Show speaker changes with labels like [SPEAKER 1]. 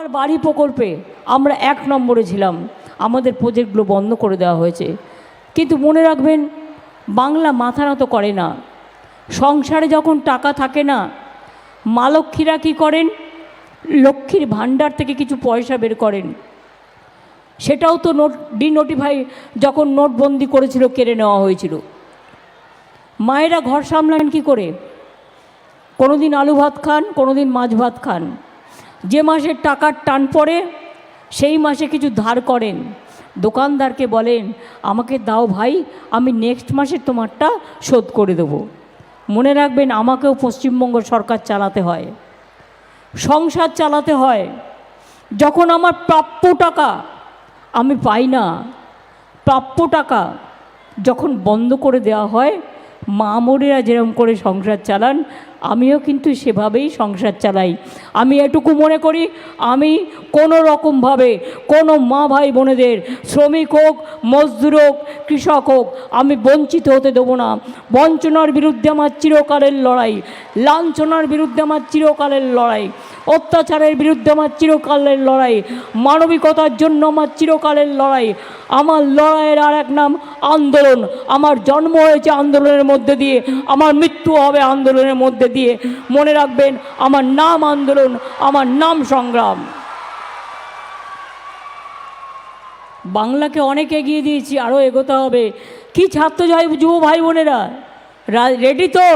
[SPEAKER 1] বাংলার বাড়ি প্রকল্পে আমরা এক নম্বরে ছিলাম। আমাদের প্রজেক্টগুলো বন্ধ করে দেওয়া হয়েছে। কিন্তু মনে রাখবেন, বাংলা মাথা নত করে না। সংসারে যখন টাকা থাকে না, মা লক্ষ্মীরা কী করেন? লক্ষ্মীর ভাণ্ডার থেকে কিছু পয়সা বের করেন। সেটাও তো নোট ডিনোটিফাই যখন নোটবন্দি করেছিল, কেড়ে নেওয়া হয়েছিল। মায়েরা ঘর সামলান কি করে? কোনো দিন আলু ভাত খান কোনো দিন মাছ ভাত খান। যে মাসে টাকার টান পড়ে, সেই মাসে কিছু ধার করেন। দোকানদারকে বলেন, আমাকে দাও ভাই, আমি নেক্সট মাসে তোমারটা শোধ করে দেবো। মনে রাখবেন, আমাকেও পশ্চিমবঙ্গ সরকার চালাতে হয়। সংসার চালাতে হয়। যখন আমার প্রাপ্য টাকা আমি পাই না, প্রাপ্য টাকা যখন বন্ধ করে দেওয়া হয় মা মোরেরা যেরকম করে সংসার চালান আমিও কিন্তু সেভাবেই সংসার চালাই। আমি এটুকু মনে করি, আমি কোনো রকমভাবে কোনো মা ভাই বোনেদের, শ্রমিক হোক, মজদুর হোক, কৃষক হোক, আমি বঞ্চিত হতে দেবো না। বঞ্চনার বিরুদ্ধে আমার চিরকালের লড়াই, লাঞ্ছনার বিরুদ্ধে আমার চিরকালের লড়াই, অত্যাচারের বিরুদ্ধে আমার চিরকালের লড়াই, মানবিকতার জন্য আমার চিরকালের লড়াই, আমার লড়াইয়ের আর এক নাম আন্দোলন। আমার জন্ম হয়েছে আন্দোলনের মধ্যে দিয়ে, আমার মৃত্যু হবে আন্দোলনের মধ্যে দিয়ে মনে রাখবেন, আমার নাম আন্দোলন, আমার নাম সংগ্রাম। বাংলাকে অনেক এগিয়ে দিয়েছি আরও এগোতে হবে। কি ছাত্র যুব ভাই বোনেরা? রেডি তো?